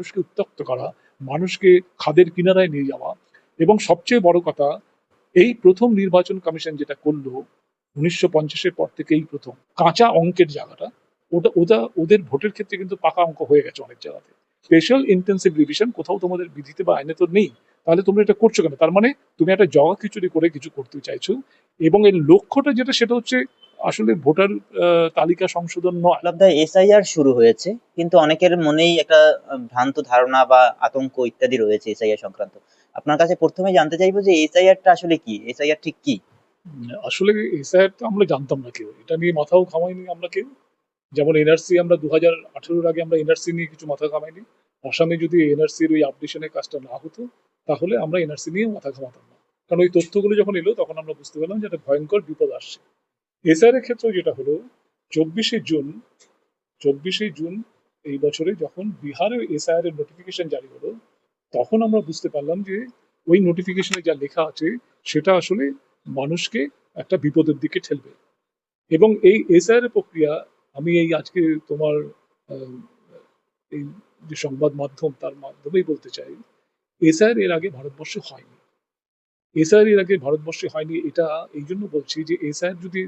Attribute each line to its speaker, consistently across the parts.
Speaker 1: মানুষকে উত্তক্ত করা, মানুষকে খাদের কিনারায় নিয়ে যাওয়া এবং সবচেয়ে বড় কথা, এই প্রথম নির্বাচন কমিশন যেটা করল উনিশশো পঞ্চাশের পর থেকে এই প্রথম, কাঁচা অঙ্কের জায়গাটা, ওটা ওটা, ওদের ভোটের ক্ষেত্রে কিন্তু পাকা অঙ্ক হয়ে গেছে অনেক জায়গাতে। স্পেশাল ইন্টেন্সিভ রিভিশন কোথাও তোমাদের বিধিতে বা আইনে তো নেই, তাহলে তোমরা এটা করছ কেন? তার মানে তুমি একটা জগা খিচুড়ি করে কিছু করতে চাইছো এবং এর লক্ষ্যটা যেটা, সেটা হচ্ছে আসলে ভোটার তালিকা সংশোধন নয়।
Speaker 2: এসআইআর শুরু হয়েছে কিন্তু অনেকের মনেই একটা ভ্রান্ত ধারণা বা আতঙ্ক ইত্যাদি রয়েছে এসআইআর সংক্রান্ত। আপনার কাছে প্রথমে জানতে চাইব যে এসআইআরটা আসলে কি? এসআইআর ঠিক কি?
Speaker 1: আসলে এসআইআর তো আমরা জানতাম না কেউ। এটা নিয়ে মাথাও ঘামাইনি আমরা কেউ। যেমন এনআরসি আমরা দু হাজার আঠেরোর আগে আমরা এনআরসি নিয়ে কিছু মাথা ঘামাইনি। আসামে যদি এনআরসির ওই আপডেশনের কাজটা না হতো তাহলে আমরা এনআরসি নিয়ে মাথা ঘামাতাম না। কারণ ওই তথ্যগুলো যখন এলো তখন আমরা বুঝতে পারলাম যে একটা ভয়ঙ্কর বিপদ আসছে। এসআর এর ক্ষেত্রে যেটা হলো, চব্বিশে জুন চব্বিশে জুন এই বছরে যখন বিহারে এসআইআর এর নোটিফিকেশন জারি হলো, তখন আমরা বুঝতে পারলাম যে ওই নোটিফিকেশনে যা লেখা আছে, সেটা আসলে মানুষকে একটা বিপদের দিকে ঠেলবে। এবং এই এসআইআর প্রক্রিয়া, আমি এই আজকে তোমার এই যে সংবাদ মাধ্যম, তার মাধ্যমেই বলতে চাই, এসআইআর এর আগে ভারতবর্ষে হয়নি। এসআইআর এর আগে ভারতবর্ষে হয়নি, এটা এই জন্য বলছি যে এসআইআর যদি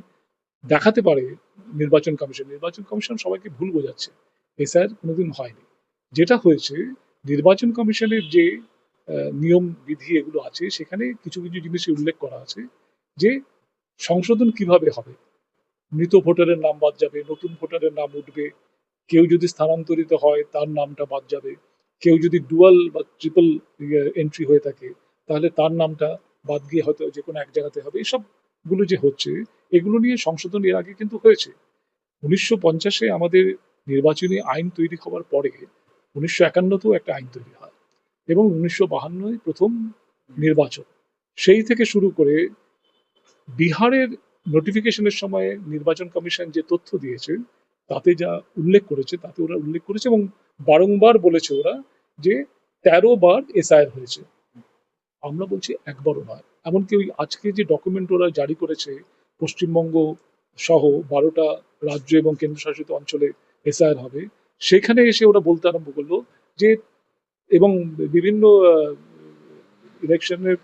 Speaker 1: দেখাতে পারে নির্বাচন কমিশন। নির্বাচন কমিশন সবাইকে ভুল বোঝাচ্ছে। এসআইআর কোনোদিন হয়নি। যেটা হয়েছে, নির্বাচন কমিশনের যে নিয়ম, বিধি এগুলো আছে, সেখানে কিছু কিছু জিনিসে উল্লেখ করা আছে যে, সংশোধন কীভাবে হবে? মৃত ভোটারের নাম বাদ যাবে, নতুন ভোটারের নাম উঠবে, কেউ যদি স্থানান্তরিত হয়, তার নামটা বাদ যাবে। কেউ যদি ডুয়াল বা ট্রিপল এন্ট্রি হয়ে থাকে, তাহলে তার নামটা বাদ গিয়ে হয়তো যে কোনো এক জায়গাতে হবে। এসব গুলো যে হচ্ছে, এগুলো নিয়ে সংশোধন এর আগে কিন্তু হয়েছে। উনিশশো পঞ্চাশে আমাদের নির্বাচনী আইন তৈরি হওয়ার পরে উনিশশো একান্নতেও একটা আইন তৈরি হয় এবং উনিশশো বাহান্নয় প্রথম নির্বাচন। সেই থেকে শুরু করে বিহারের নোটিফিকেশনের সময় নির্বাচন কমিশন যে তথ্য দিয়েছে, তাতে যা উল্লেখ করেছে, তাতে ওরা উল্লেখ করেছে এবং বারংবার বলেছে ওরা যে তেরো বার এসআইআর হয়েছে। আমরা বলছি একবারও নয়। এমনকি ওই আজকে যে ডকুমেন্ট ওরা জারি করেছে পশ্চিমবঙ্গ সহ বারোটা রাজ্য এবং কেন্দ্রশাসিত অঞ্চলে এসআইআর হবে সেখানে এসে ওরা বলতে আরম্ভ করল যে এবং বিভিন্ন ইলেকশনের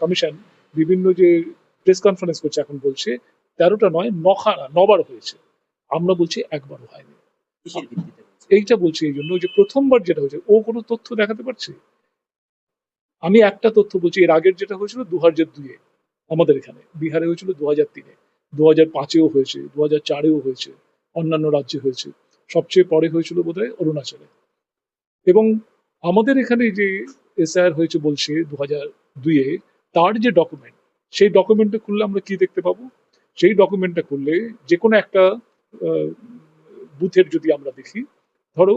Speaker 1: কমিশন বিভিন্ন যে প্রেস কনফারেন্স করছে এখন বলছে তেরোটা নয় নখানা নবার হয়েছে। আমরা বলছি একবারও হয়নি? এইটা বলছি এই জন্য যে প্রথমবার যেটা হয়েছে ও কোনো তথ্য দেখাতে পারছে? আমি একটা তথ্য বলছি, এর আগের যেটা হয়েছিল দু হাজার দুইয়ে, আমাদের এখানে। বিহারে হয়েছিল দু হাজার তিনে দু হাজার পাঁচেও হয়েছে দু হাজার চারেও হয়েছে, অন্যান্য রাজ্যে হয়েছে। সবচেয়ে পরে হয়েছিল বোধহয় অরুণাচলে। এবং আমাদের এখানে যে এসআইআর হয়েছে বলছে দু হাজার দুইয়ে, তার যে ডকুমেন্ট সেই ডকুমেন্টটা খুললে আমরা কি দেখতে পাবো? সেই ডকুমেন্টটা খুললে যে কোনো একটা বুথের যদি আমরা দেখি, ধরো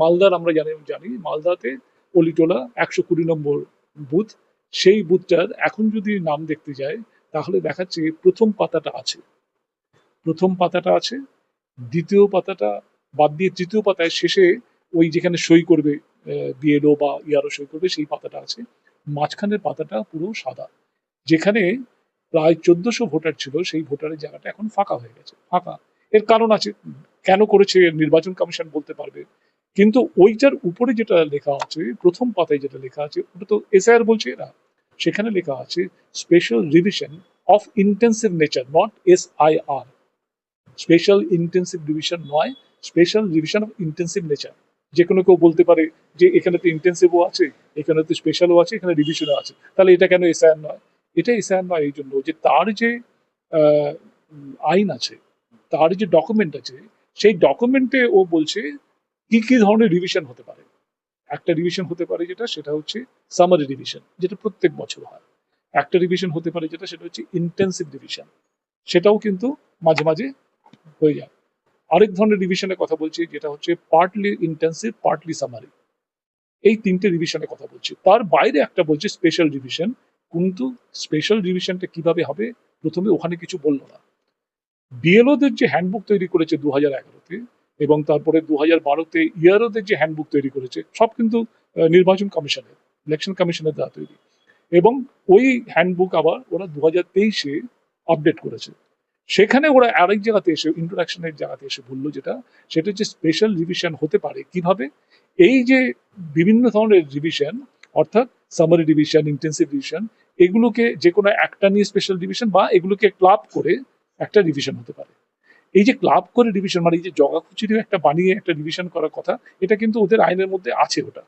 Speaker 1: মালদার আমরা জানি জানি মালদাতে অলিটোলা একশো কুড়ি নম্বর বুথ, সেই বুথটার এখন যদি নাম দেখতে যায় তাহলে দেখাচ্ছে প্রথম পাতাটা আছে। প্রথম পাতাটা আছে, দ্বিতীয় পাতাটা বাদ দিয়ে তৃতীয় পাতায় শেষে ওই যেখানে সই করবে বিএলও বা ইয়ারও সই করবে, সেই পাতাটা আছে। মাঝখানের পাতাটা পুরো সাদা। যেখানে প্রায় চোদ্দশো ভোটার ছিল, সেই ভোটারের জায়গাটা এখন ফাঁকা হয়ে গেছে। ফাঁকা। এর কারণ আছে, কেন করেছে নির্বাচন কমিশন বলতে পারবে? কিন্তু ওইটার উপরে যেটা লেখা আছে, প্রথম পাতায় যেটা লেখা আছে, ওটা তো এসআইআর বলছে এরা। সেখানে লেখা আছে special revision of intensive nature not S I R special intensive division নয় special revision of intensive nature যে কোনো কেউ বলতে পারে যে এখানে তো ইন্টেন্সিভও আছে, এখানে তো স্পেশালও আছে, এখানে রিভিশনও আছে। তাহলে এটা কেন এসআইআর নয়? এটা এসআইআর নয় এই জন্য যে তার যে আইন আছে, তার যে ডকুমেন্ট আছে, সেই ডকুমেন্টে ও বলছে কি কি ধরনের রিভিশন হতে পারে? একটা রিভিশন হতে পারে যেটা, সেটা হচ্ছে সামারি রিভিশন যেটা প্রত্যেক বছর হয়। একটা রিভিশন হতে পারে যেটা, সেটা হচ্ছে ইন্টেন্সিভ রিভিশন সেটাও কিন্তু মাঝে মাঝে হয়ে যায়। আরেক ধরনের রিভিশনের কথা বলছি, যেটা হচ্ছে পার্টলি ইন্টেন্সিভ পার্টলি সামারি এই তিনটে রিভিশনের কথা বলছি। তার বাইরে একটা বলছে স্পেশাল রিভিশন কিন্তু স্পেশাল রিভিশনটা কীভাবে হবে, প্রথমে ওখানে কিছু বলল না। বিএলওদের যে হ্যান্ডবুক তৈরি করেছে দু হাজার এগারোতে এবং তারপরে দু হাজার বারোতে ইয়ারোদের যে হ্যান্ডবুক তৈরি করেছে, সব কিন্তু নির্বাচন কমিশনের ইলেকশন কমিশনের দ্বারা তৈরি। এবং ওই হ্যান্ডবুক আবার ওরা দু হাজার তেইশে আপডেট করেছে। সেখানে ওরা আরেক জায়গাতে এসে ইন্ট্রোডাকশনের জায়গাতে এসে বলল যেটা, সেটা হচ্ছে স্পেশাল রিভিশন হতে পারে। কীভাবে? এই যে বিভিন্ন ধরনের ডিভিশন অর্থাৎ সামারি ডিভিশন ইন্টেন্সিভ ডিভিশন এগুলোকে যে কোনো একটা নিয়ে স্পেশাল ডিভিশন বা এগুলোকে ক্লাব করে একটা ডিভিশন হতে পারে। এই যে ক্লাব করে ডিভিশন মানে এই যে জগাখুচির একটা বানিয়ে একটা ডিভিশন করার কথা, এটা কিন্তু ওদের আইনের মধ্যে আছে ওটা।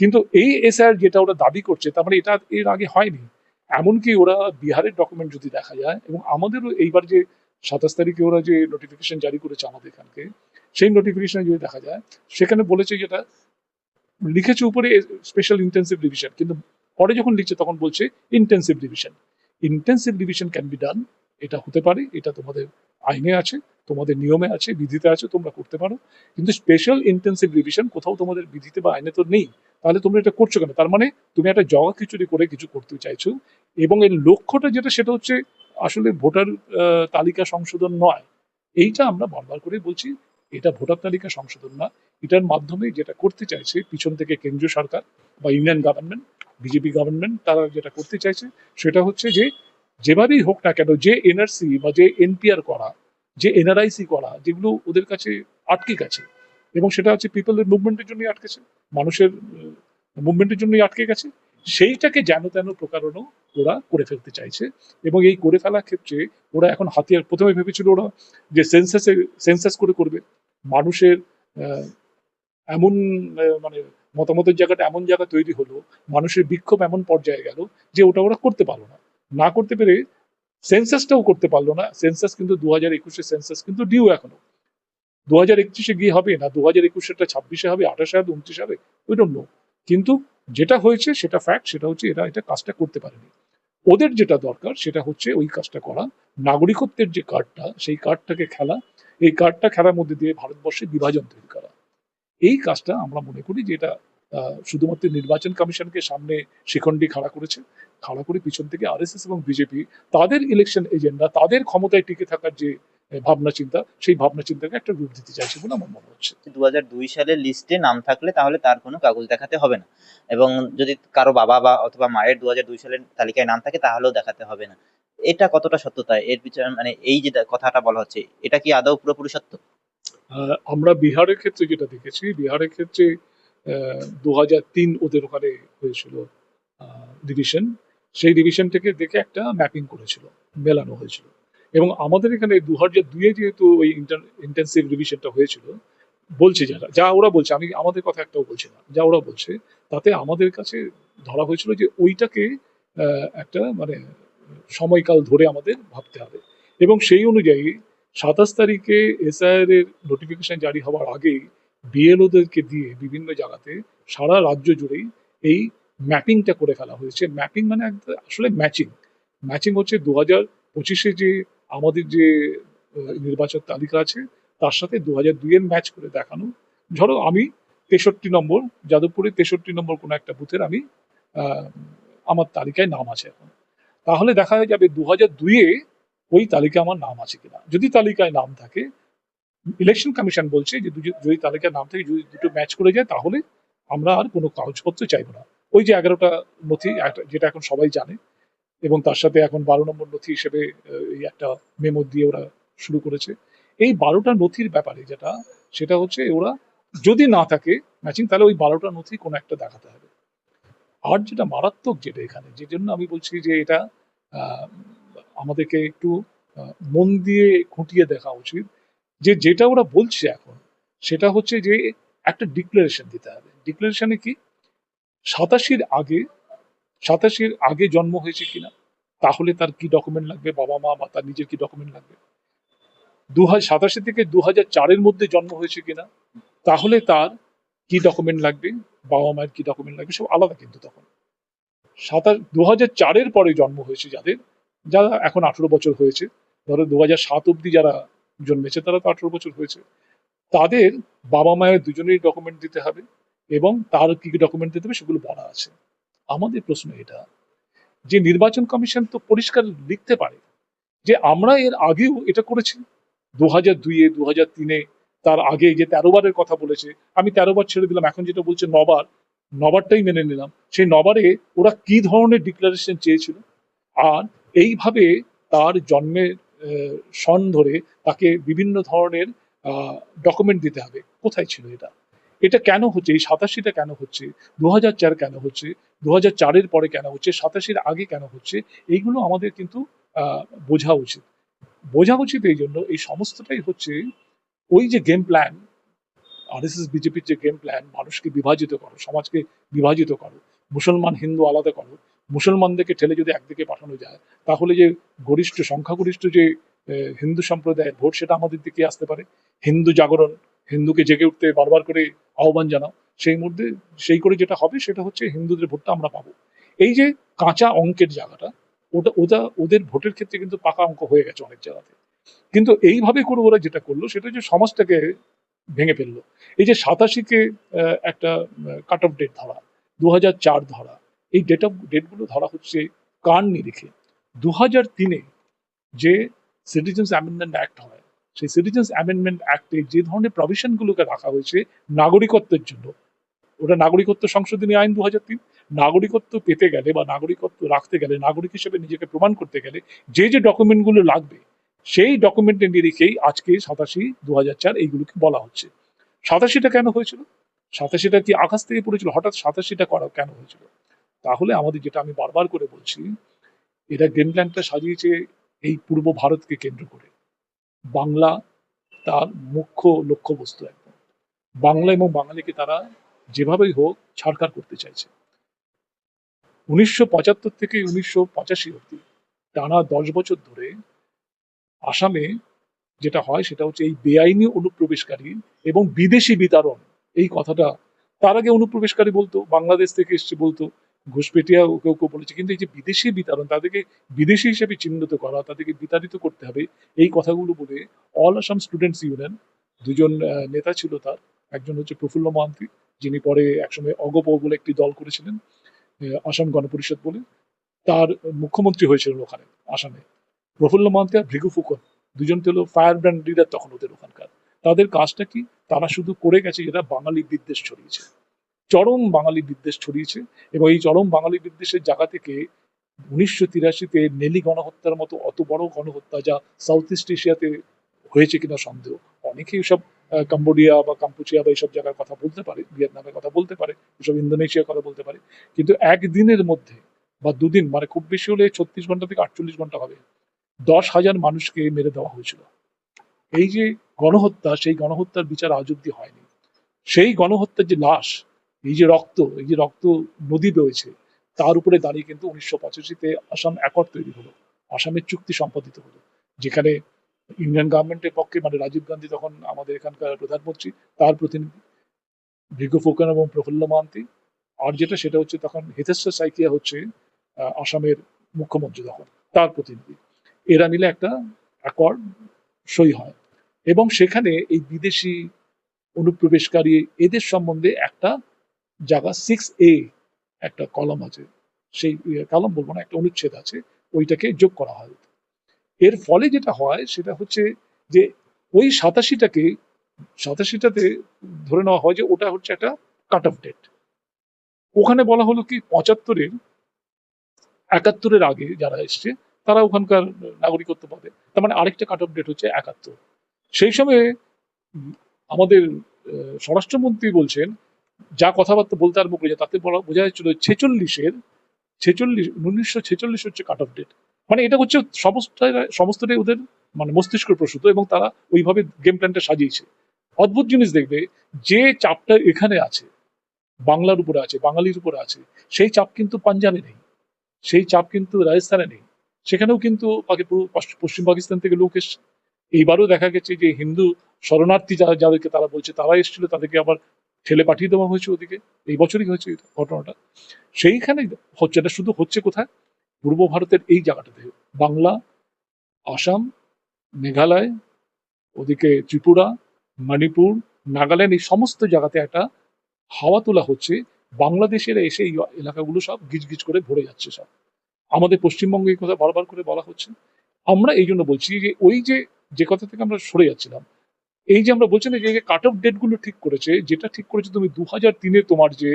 Speaker 1: কিন্তু এই এসআর যেটা ওরা দাবি করছে, তার মানে এটা এর আগে হয়নি। এমনকি ওরা বিহারের ডকুমেন্ট যদি দেখা যায়, এবং আমাদেরও এইবার যে সাতাশ তারিখে ওরা যে নোটিফিকেশন জারি করেছে আমাদের এখানকে, সেই নোটিফিকেশনে যদি দেখা যায়, সেখানে বলেছে যেটা লিখেছে উপরে স্পেশাল ইন্টেন্সিভ ডিভিশন কিন্তু পরে যখন লিখছে তখন বলছে intensive division intensive division can be done এটা হতে পারে, এটা তোমাদের আইনে আছে। তোমাদের নিয়মে আছে, বিধিতে আছে, তোমরা করতে পারো। কিন্তু স্পেশাল ইন্টেন্সিভ ডিভিশন কোথাও তোমাদের বিধিতে বা আইনে তো নেই। তাহলে তোমরা এটা করছ কেন? তার মানে তুমি একটা জগা খিচুড়ি করে কিছু করতে চাইছো এবং এর লক্ষ্যটা যেটা সেটা হচ্ছে আসলে ভোটার তালিকা সংশোধন নয়। এইটা আমরা বারবার করে বলছি, এটা ভোটার তালিকা সংশোধন না। এটার মাধ্যমে যেটা করতে চাইছে পিছন থেকে কেন্দ্রীয় সরকার বা ইউনিয়ন গভর্নমেন্ট বিজেপি গভর্নমেন্ট তারা যেটা করতে চাইছে সেটা হচ্ছে যে যেভাবেই হোক না কেন, যে এনআরসি বা যে এনপিআর করা যে এনআরআইসি করা, যেগুলো ওদের কাছে আটকে গেছে। এবং সেটা হচ্ছে পিপলের মুভমেন্টের জন্যই আটকেছে, মানুষের মুভমেন্টের জন্যই আটকে গেছে। সেইটাকে যেন তেন প্রকারণও ওরা করে ফেলতে চাইছে এবং এই করে ফেলার ক্ষেত্রে ওরা এখন হাতিয়ার, প্রথমে ভেবেছিল ওরা যে সেন্সাসে সেন্সাস করে করবে। মানুষের এমন মানে মতামতের জায়গাটা এমন জায়গা তৈরি হলো, মানুষের বিক্ষোভ এমন পর্যায়ে গেল যে ওটা ওরা করতে পারল না। না করতে পেরে সেন্সাসটাও করতে পারল না। সেন্সাস কিন্তু দু হাজার একুশে, সেন্সাস কিন্তু ডিউ এখনও। দু হাজার একত্রিশে গিয়ে হবে না দু হাজার একুশেটা ছাব্বিশে হবে, আঠাশে হবে, উনত্রিশে হবে ওই ডোন্ট নো কিন্তু যেটা হয়েছে সেটা ফ্যাক্ট সেটা হচ্ছে এরা এটা কাজটা করতে পারেনি। ওদের যেটা দরকার, সেটা হচ্ছে ওই কাজটা করা। নাগরিকত্বের যে কার্ডটা সেই কার্ডটাকে খেলা। এই কার্ডটা খেলার মধ্যে দিয়ে ভারতবর্ষে বিভাজন তৈরি করা। এই কাজটা আমরা মনে করি যে এটা শুধুমাত্র নির্বাচন কমিশনকে সামনে শিখণ্ডি খাড়া করেছে খাড়া করে পিছন থেকে আরএসএস এবং বিজেপি তাদের ইলেকশন এজেন্ডা তাদের ক্ষমতায় টিকে থাকার যে ভাবনা চিন্তা সেই ভাবনা চিন্তাকে একটা রূপ দিতে চাইছে বলে আমার মনে হচ্ছে।
Speaker 2: দু দুই সালের লিস্টে নাম থাকলে তাহলে তার কোনো কাগজ দেখাতে হবে না। এবং যদি কারও বাবা বা অথবা মায়ের দু দুই সালের তালিকায় নাম থাকে তাহলেও দেখাতে হবে না। এটা কতটা সত্যতা? এর পিছনে মানে এই যে কথাটা বলা হচ্ছে এটা কি আদৌ পুরোপুরি সত্য?
Speaker 1: আমরা বিহারের ক্ষেত্রে যেটা দেখেছি বিহারের ক্ষেত্রে দু হাজার তিন ওদের ওখানে হয়েছিল ডিভিশন সেই ডিভিশন থেকে দেখে একটা ম্যাপিং করেছিল, মেলানো হয়েছিল। এবং আমাদের এখানে দু হাজার দুইয়ে যেহেতু ওই ইন্টেন্সিভ ডিভিশনটা হয়েছিল, বলছে যারা, যা ওরা বলছে, আমি আমাদের কথা একটাও বলছি না, যা ওরা বলছে, তাতে আমাদের কাছে ধরা হয়েছিল যে ওইটাকে একটা মানে সময়কাল ধরে আমাদের ভাবতে হবে। এবং সেই অনুযায়ী সাতাশ তারিখে এসআইআর এর নোটিফিকেশন জারি হওয়ার আগেই বিএলওদেরকে দিয়ে বিভিন্ন জায়গাতে সারা রাজ্য জুড়েই এই ম্যাপিংটা করে ফেলা হয়েছে। ম্যাপিং মানে আসলে ম্যাচিং। ম্যাচিং হচ্ছে দু হাজার পঁচিশে যে আমাদের যে নির্বাচন তালিকা আছে, তার সাথে দু হাজার দুইয়ের ম্যাচ করে দেখানো। ধরো আমি তেষট্টি নম্বর, যাদবপুরে তেষট্টি নম্বর কোনো একটা বুথের আমি আমার তালিকায় নাম আছে এখন। তাহলে দেখা যাবে দু হাজার দুইয়ে ওই তালিকা আমার নাম আছে কিনা। যদি তালিকায় নাম থাকে ইলেকশন কমিশন বলছে যে যদি তালিকার নাম থেকে যদি দুটো ম্যাচ করে যায়, তাহলে আমরা আর কোনো কাগজপত্র চাইব না। ওই যে এগারোটা নথি যেটা এখন সবাই জানে, এবং তার সাথে এখন বারো নম্বর নথি হিসেবে এই একটা মেমো দিয়ে ওরা শুরু করেছে। এই বারোটা নথির ব্যাপারে যেটা, সেটা হচ্ছে ওরা যদি না থাকে ম্যাচিং তাহলে ওই বারোটা নথি কোনো একটা দেখাতে হবে। আর যেটা মারাত্মক যেটা এখানে, যে জন্য আমি বলছি যে এটা আমাদেরকে একটু মন দিয়ে খুঁটিয়ে দেখা উচিত। যে যেটা ওরা বলছে এখন, সেটা হচ্ছে যে একটা ডিক্লারেশন দিতে হবে। ডিক্লারেশনে কি? সাতাশির আগে সাতাশির আগে জন্ম হয়েছে কিনা, তাহলে তার কি ডকুমেন্ট লাগবে? বাবা মা বা তার নিজের কি ডকুমেন্ট লাগবে? দু সাতাশি থেকে দু হাজার চারের মধ্যে জন্ম হয়েছে কিনা, তাহলে তার কি ডকুমেন্ট লাগবে? বাবা মায়ের কি ডকুমেন্ট লাগবে? সব আলাদা কিন্তু তখন। সাতাশ, দু হাজার চারের পরে জন্ম হয়েছে যাদের, যারা এখন আঠেরো বছর হয়েছে, ধরো দু হাজার সাত অব্দি যারা জন্মেছে, তারা তো আঠেরো বছর হয়েছে। তাদের বাবা মায়ের দুজনেই ডকুমেন্ট দিতে হবে এবং তার কি কি ডকুমেন্ট দিতে হবে সেগুলো বলা আছে। আমাদের প্রশ্ন এটা, যে নির্বাচন কমিশন তো পরিষ্কার লিখতে পারে যে আমরা এর আগেও এটা করেছি। দু হাজার দুইয়ে দু হাজার তিনে তার আগে যে তেরো বারের কথা বলেছে, আমি তেরো বার ছেড়ে দিলাম, এখন যেটা বলছে নবার, নবারটাই মেনে নিলাম। সেই নবারে ওরা কি ধরনের ডিক্লারেশন চেয়েছিল? আর এইভাবে তার জন্মের সন ধরে তাকে বিভিন্ন ধরনের ডকুমেন্ট দিতে হবে। কোথায় ছিল এটা? এটা কেন হচ্ছে? এই সাতাশিটা কেন হচ্ছে? দু চার কেন হচ্ছে? দু চারের পরে কেন হচ্ছে? সাতাশির আগে কেন হচ্ছে? এইগুলো আমাদের কিন্তু বোঝা উচিত। বোঝা উচিত এই জন্য এই সমস্তটাই হচ্ছে ওই যে গেম প্ল্যান আরএসএস বিজেপির যে গেম প্ল্যান মানুষকে বিভাজিত করো, সমাজকে বিভাজিত করো, মুসলমান, হিন্দু আলাদা করো মুসলমানদেরকে ঠেলে যদি একদিকে পাঠানো যায়, তাহলে যে গরিষ্ঠ, সংখ্যাগরিষ্ঠ যে হিন্দু সম্প্রদায়ের ভোট, সেটা আমাদের দিকে আসতে পারে। হিন্দু জাগরণ, হিন্দুকে জেগে উঠতে বারবার করে আহ্বান জানাও, সেই মধ্যে, সেই করে যেটা হবে, সেটা হচ্ছে হিন্দুদের ভোটটা আমরা পাবো। এই যে কাঁচা অঙ্কের জায়গাটা, ওটা ওটা, ওদের ভোটের ক্ষেত্রে কিন্তু পাকা অঙ্ক হয়ে গেছে অনেক জায়গাতে। কিন্তু এইভাবে করে ওরা যেটা করল, সেটা হচ্ছে সমাজটাকে ভেঙে ফেলল। এই যে সাতাশিকে একটা কাট অফ ডেট ধরা দু হাজার চার ধরা এই ডেট অফ ডেটগুলো ধরা হচ্ছে কার নিরিখে? দু হাজার তিনে যে সিটিজেন্স অ্যামেন্ডমেন্ট অ্যাক্ট হয়, সেই সিটিজেন্স অ্যামেন্ডমেন্ট অ্যাক্টে যে ধরনের প্রভিশনগুলোকে রাখা হয়েছে নাগরিকত্বের জন্য, ওটা নাগরিকত্ব সংশোধনী আইন দু হাজার তিন, নাগরিকত্ব পেতে গেলে বা নাগরিকত্ব রাখতে গেলে, নাগরিক হিসেবে নিজেকে প্রমাণ করতে গেলে যে যে ডকুমেন্টগুলো লাগবে, সেই ডকুমেন্টের নিরিখেই আজকে সাতাশি দু হাজার চার এইগুলোকে বলা হচ্ছে। সাতাশিটা কেন হয়েছিল? সাতাশিটা কি আকাশ থেকে পড়েছিল? হঠাৎ সাতাশিটা করা কেন হয়েছিল? তাহলে আমাদের যেটা আমি বারবার করে বলছি, এরা গেম প্ল্যানটা সাজিয়েছে এই পূর্ব ভারতকে কেন্দ্র করে। বাংলা তার মুখ্য লক্ষ্যবস্তু একদম। বাংলা এবং বাঙালিকে তারা যেভাবেই হোক ছাড়কার করতে চাইছে। উনিশশো পঁচাত্তর থেকে উনিশশো পঁচাশি অব্দি টানা দশ বছর ধরে আসামে যেটা হয় সেটা হচ্ছে এই বেআইনি অনুপ্রবেশকারী এবং বিদেশি বিতরণ এই কথাটা তার আগে অনুপ্রবেশকারী বলতো, বাংলাদেশ থেকে এসছে বলতো ঘুষপেটিয়া কেউ কেউ বলেছে। কিন্তু এই যে বিদেশি বিতরণ তাদেরকে বিদেশি হিসেবে চিহ্নিত করা, তাদেরকে বিতাড়িত করতে হবে, এই কথাগুলো বলে অল আসাম স্টুডেন্টস ইউনিয়ন, দুজন নেতা ছিল তার, একজন হচ্ছে প্রফুল্ল মহান্তি, যিনি পরে একসময় অগপ বলে একটি দল করেছিলেন আসাম গণপরিষদ বলে। তার মুখ্যমন্ত্রী হয়েছিলেন ওখানে, আসামে। প্রফুল্ল মহান্তি আর ভৃগু ফুকন, দুজন হলো ফায়ার ব্র্যান্ড লিডার তখন ওদের ওখানকার। তাদের কাজটা কি? তারা শুধু করে গেছে যেটা বাঙালি বিদ্বেষ ছড়িয়েছে। চরম বাঙালি বিদ্বেষ ছড়িয়েছে এবং এই চরম বাঙালি বিদ্বেষের জায়গা থেকে উনিশশো তিরাশিতে নেলি গণহত্যার মতো অত বড় গণহত্যা যা সাউথ ইস্ট এশিয়াতে হয়েছে কিনা সন্দেহ। অনেকেই সব কম্বোডিয়া বা কাম্পুচিয়া বা এইসব জায়গার কথা বলতে পারে ভিয়েতনামের কথা বলতে পারে, এসব ইন্দোনেশিয়ার কথা বলতে পারে। কিন্তু একদিনের মধ্যে বা দুদিন মানে খুব বেশি হলে ছত্রিশ ঘণ্টা থেকে আটচল্লিশ ঘণ্টা হবে, দশ হাজার মানুষকে মেরে দেওয়া হয়েছিল। এই যে গণহত্যা, সেই গণহত্যার বিচার আজ অব্দি হয়নি। সেই গণহত্যার যে লাশ এই যে রক্ত, এই যে রক্ত নদী রয়েছে তার উপরে দাঁড়িয়ে কিন্তু উনিশশো পঁচাশিতে আসাম অ্যাকর্ড তৈরি হলো, আসামের চুক্তি সম্পাদিত হলো, যেখানে ইন্ডিয়ান গভর্নমেন্টের পক্ষে মানে রাজীব গান্ধী তখন আমাদের এখানকার প্রধানমন্ত্রী, তার প্রতিনিধি ভিগু ফুকন এবং প্রফুল্ল মহান্তি আর যেটা সেটা হচ্ছে তখন হিতেশ্বর সাইকিয়া হচ্ছে আসামের মুখ্যমন্ত্রী তখন, তার প্রতিনিধি। এরা মিলে একটা অ্যাকর্ড সই হয় এবং সেখানে এই বিদেশি অনুপ্রবেশকারী, এদের সম্বন্ধে একটা জায়গা সিক্স এ একটা কলম আছে। সেই কলম বলব না, একটা অনুচ্ছেদ আছে, ওইটাকে যোগ করা হয়। এর ফলে যেটা হয়, সেটা হচ্ছে যে ওই সাতাশিটাকে, সাতাশিটাতে ধরে নেওয়া হয় যে ওটা হচ্ছে একটা কাট অফ ডেট ওখানে বলা হলো কি, পঁচাত্তরের, একাত্তরের আগে যারা এসছে, তারা ওখানকার নাগরিকত্ব পাবে। তার মানে আরেকটা কাট অফ ডেট হচ্ছে একাত্তর। সেই সময়ে আমাদের স্বরাষ্ট্রমন্ত্রী বলছেন যা কথাবার্তা বলতে আরম্ভ করেছে, তাতে বলা, বোঝা যাচ্ছিল ছেচল্লিশের, ছেচল্লিশ, উনিশশো ছেচল্লিশ হচ্ছে কাট অফ ডেট মানে এটা হচ্ছে সমস্তটাই সমস্তটাই ওদের মানে মস্তিষ্ক প্রসূত এবং তারা ওইভাবে গেম প্ল্যানটা সাজিয়েছে। অদ্ভুত জিনিস দেখবে, যে চাপটা এখানে আছে, বাংলার উপরে আছে, বাঙালির উপরে আছে, সেই চাপ কিন্তু পাঞ্জাবে নেই। সেই চাপ কিন্তু রাজস্থানে নেই। সেখানেও কিন্তু পশ্চিম পাকিস্তান থেকে লোক এসছে। এইবারও দেখা গেছে যে হিন্দু শরণার্থী যারা যাদেরকে তারা বলছে, তারা এসেছিল, তাদেরকে আবার ঠেলে পাঠিয়ে দেওয়া হয়েছে ওদিকে। এই বছরই হয়েছে ঘটনাটা। সেইখানে হচ্ছে, এটা শুধু হচ্ছে কোথায়? পূর্ব ভারতের এই জায়গাটাতে। বাংলা, আসাম, মেঘালয়, ওদিকে ত্রিপুরা, মণিপুর, নাগাল্যান্ড, এই সমস্ত জায়গাতে একটা হাওয়া তোলা হচ্ছে। বাংলাদেশের এসে এই এলাকাগুলো সব গিজগিজ করে ভরে যাচ্ছে সব। আমাদের পশ্চিমবঙ্গে এই কথা বারবার করে বলা হচ্ছে। আমরা এই জন্য বলছি যে, ওই যে যে কথা থেকে আমরা সরে যাচ্ছিলাম এই যে আমরা বলছি যে কাট অফ ডেটগুলো ঠিক করেছে, যেটা ঠিক করেছে তুমি দু হাজার তিনে তোমার যে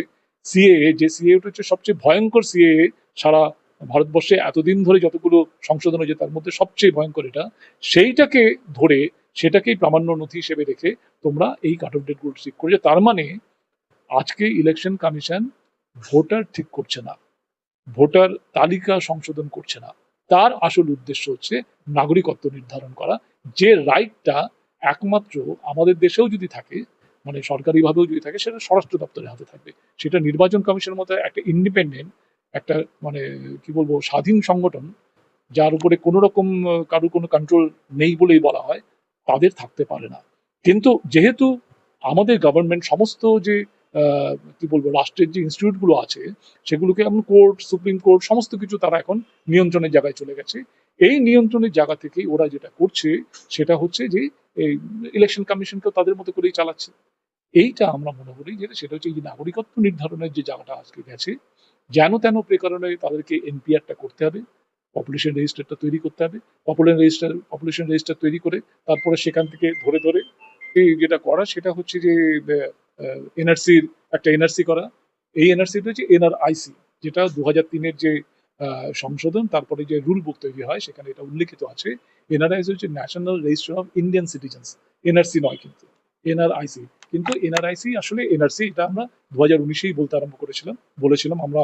Speaker 1: সিএ যে সিএ হচ্ছে সবচেয়ে ভয়ঙ্কর সিএ সারা ভারতবর্ষে এতদিন ধরে যতগুলো সংশোধন হয়েছে তার মধ্যে সবচেয়ে ভয়ঙ্কর এটা, সেইটাকে ধরে সেটাকেই প্রামাণ্য নথি হিসেবে রেখে তোমরা এই কাট অফ ডেটগুলো ঠিক করেছে। তার মানে আজকে ইলেকশন কমিশন ভোটার ঠিক করছে না ভোটার তালিকা সংশোধন করছে না। তার আসল উদ্দেশ্য হচ্ছে নাগরিকত্ব নির্ধারণ করা, যে রাইটটা একমাত্র আমাদের দেশেও যদি থাকে মানে সরকারিভাবেও যদি থাকে, সেটা স্বরাষ্ট্র দপ্তরের হাতে থাকবে। সেটা নির্বাচন কমিশনের মতো একটা ইন্ডিপেন্ডেন্ট একটা মানে কি বলব, স্বাধীন সংগঠন, যার উপরে কোনো রকম কারোর কোনো কন্ট্রোল নেই বলেই বলা হয়, তাদের থাকতে পারে না। কিন্তু যেহেতু আমাদের গভর্নমেন্ট সমস্ত যে কি বলব, রাষ্ট্রের যে ইনস্টিটিউটগুলো আছে, সেগুলোকে এখন কোর্ট সুপ্রিম কোর্ট সমস্ত কিছু তারা এখন নিয়ন্ত্রণের জায়গায় চলে গেছে। এই নিয়ন্ত্রণের জায়গা থেকেই ওরা যেটা করছে, সেটা হচ্ছে যে এই ইলেকশন কমিশনকেও তাদের মতো করেই চালাচ্ছে। এইটা আমরা মনে করি যে সেটা হচ্ছে নাগরিকত্ব নির্ধারণের যে জায়গাটা আজকে গেছে, যেন তেন প্রেকারণে তাদেরকে এনপিআরটা করতে হবে পপুলেশন রেজিস্টারটা তৈরি করতে হবে পপুলেশন রেজিস্টার পপুলেশন রেজিস্টার তৈরি করে তারপরে সেখান থেকে ধরে ধরে যেটা করা সেটা হচ্ছে যে এনআরসির একটা এনআরসি করা। এই এনআরসি হচ্ছে এনআরআইসি যেটা দু হাজার তিনের যে সংশোধন, তারপরে যে রুল বুক তৈরি হয়, সেখানে এটা উল্লেখিত আছে। এনআরআইসি হচ্ছে national register of Indian citizens NRC নয় কিন্তু এনআরআইসি কিন্তু এনআরআইসি আসলে এনআরসি এটা আমরা দু হাজার উনিশেই বলতে আরম্ভ করেছিলাম, বলেছিলাম, আমরা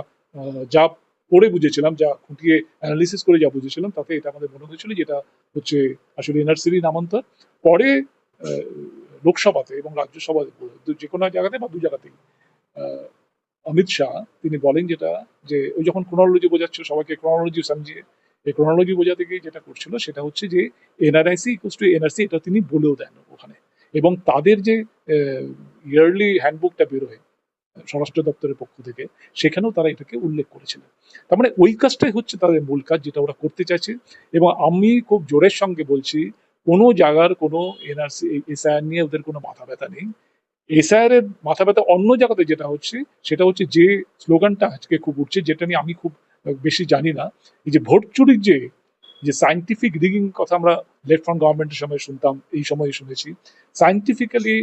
Speaker 1: যা পড়ে বুঝেছিলাম, যা খুঁটিয়ে অ্যানালিসিস করে যা বুঝেছিলাম, তাতে এটা আমাদের মনে হয়েছিল যেটা হচ্ছে আসলে এনআরসিরই নামান্তর। পরে লোকসভাতে এবং রাজ্যসভাতে, যে কোনো জায়গাতে বা দু জায়গাতেই অমিত শাহ, তিনি বলেন যেটা, যে ওই যখন ক্রোনোলজি বোঝাচ্ছে সবাইকে ক্রোনোলজি সমঝিয়ে এই ক্রোনোলজি বোঝাতে গিয়ে যেটা করছিল, সেটা হচ্ছে যে এনআরআইসি ইকুয়াস টু এনআরসি, এটা তিনি বলেও দেন ওখানে। এবং তাদের যে ইয়ারলি হ্যান্ডবুকটা বেরোয় স্বরাষ্ট্র দপ্তরের পক্ষ থেকে, সেখানেও তারা এটাকে উল্লেখ করেছিলেন তার মানে ওই কাজটাই হচ্ছে তাদের মূল কাজ, যেটা ওরা করতে চাইছে। এবং আমি খুব জোরের সঙ্গে বলছি, কোনো জায়গার কোনো এনআরসি এসআইআর নিয়ে ওদের কোনো মাথা ব্যথা নেই। এসআইআর এর মাথা ব্যথা অন্য জায়গাতে যেটা হচ্ছে, সেটা হচ্ছে যে স্লোগানটা আজকে খুব উঠছে, যেটা নিয়ে আমি খুব বেশি জানি না। এই যে ভোট চুরির যে যে সাইন্টিফিক রিগিং কথা আমরা লেফট ফ্রন্ট গভর্নমেন্টের সময় শুনতাম, এই সময়ে শুনেছি। সাইন্টিফিক্যালি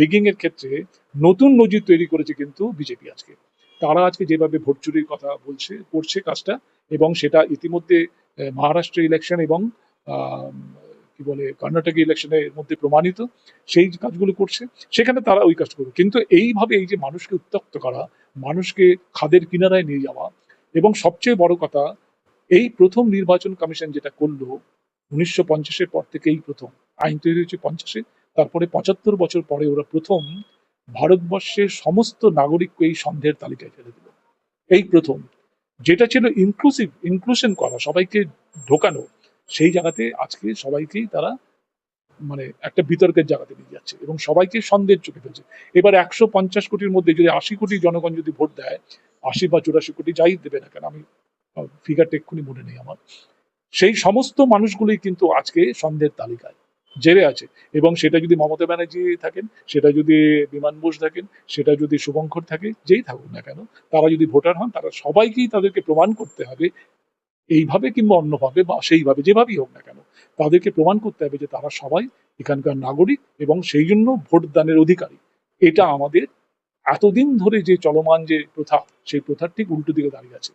Speaker 1: রিগিং এর ক্ষেত্রে নতুন নজির তৈরি করেছে কিন্তু বিজেপি আজকে। তারা আজকে যেভাবে ভোট চুরির কথা বলছে, করছে কাজটা এবং সেটা ইতিমধ্যে মহারাষ্ট্র ইলেকশন এবং কি বলে, কর্ণাটক ইলেকশনের মধ্যে প্রমাণিত, সেই কাজগুলো করছে, সেখানে তারা ওই কাজ করবে। কিন্তু এইভাবে এই যে মানুষকে উত্তক্ত করা, মানুষকে খাদের কিনারায় নিয়ে যাওয়া, এবং সবচেয়ে বড় কথা, এই প্রথম নির্বাচন কমিশন যেটা করল, উনিশশো পঞ্চাশের পর থেকে এই প্রথম, আইন তৈরি হয়েছে পঞ্চাশে, তারপরে পঁচাত্তর বছর পরে ওরা প্রথম ভারতবর্ষের সমস্ত নাগরিককে এই সন্দেহের তালিকায় ফেলে দিল। এই প্রথম, যেটা ছিল ইনক্লুসিভ ইনক্লুশন করা, সবাইকে ঢোকানো সেই জায়গাতে আজকে সবাইকেই তারা মানে একটা বিতর্কের জায়গাতে নিয়ে যাচ্ছে এবং সবাইকে সন্দেহের চোখে ফেলছে। এবার একশো পঞ্চাশ কোটির মধ্যে যদি আশি কোটি জনগণ যদি ভোট দেয়, আশি বা চুরাশি কোটি যাই দেবে না কেন, আমি ফিগারটা এক্ষুনি মনে নেই আমার। সেই সমস্ত মানুষগুলোই কিন্তু আজকে সন্দেহের তালিকায় জেরে আছে এবং সেটা যদি মমতা ব্যানার্জি থাকেন, সেটা যদি বিমান বোস থাকেন, সেটা যদি শুভঙ্কর থাকে, যেই থাকুক না কেন, তারা যদি ভোটার হন, তারা সবাইকেই তাদেরকে প্রমাণ করতে হবে এইভাবে কিংবা অন্যভাবে বা সেইভাবে যেভাবেই হোক না কেন, তাদেরকে প্রমাণ করতে হবে যে তারা সবাই এখানকার নাগরিক এবং সেই জন্য ভোটদানের অধিকারী। এটা আমাদের এতদিন ধরে যে চলমান যে প্রথা, সেই প্রথার ঠিক উল্টো দিকে দাঁড়িয়ে আছে।